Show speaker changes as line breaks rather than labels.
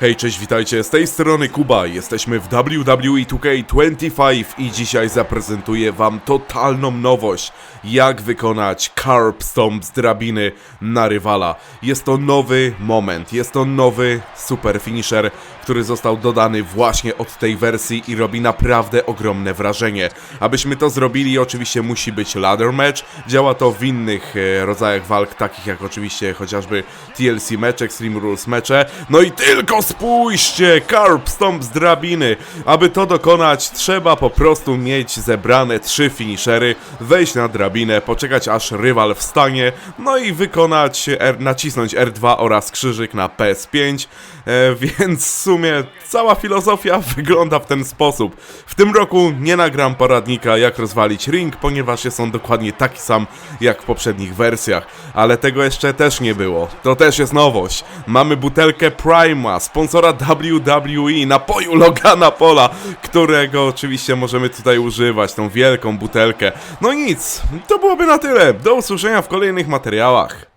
Hej, cześć, witajcie, z tej strony Kuba, jesteśmy w WWE 2K25 i dzisiaj zaprezentuję wam totalną nowość, jak wykonać Carb Stomp z drabiny na rywala. Jest to nowy moment, jest to nowy super finisher, który został dodany właśnie od tej wersji i robi naprawdę ogromne wrażenie. Abyśmy to zrobili, oczywiście musi być ladder match, działa to w innych e, rodzajach walk, takich jak oczywiście chociażby TLC match, Extreme Rules mecze, no i tylko spójrzcie, Carb Stomp z drabiny. Aby to dokonać, trzeba po prostu mieć zebrane trzy finishery, wejść na drabinę, poczekać aż rywal wstanie, no i wykonać, R, nacisnąć R2 oraz krzyżyk na PS5, e, więc w sumie cała filozofia wygląda w ten sposób. W tym roku nie nagram poradnika jak rozwalić ring, ponieważ jest on dokładnie taki sam jak w poprzednich wersjach, ale tego jeszcze też nie było. To też jest nowość. Mamy butelkę Prima, sponsora WWE, napoju Logana Pola, którego oczywiście możemy tutaj używać, tą wielką butelkę. No nic, to byłoby na tyle. Do usłyszenia w kolejnych materiałach.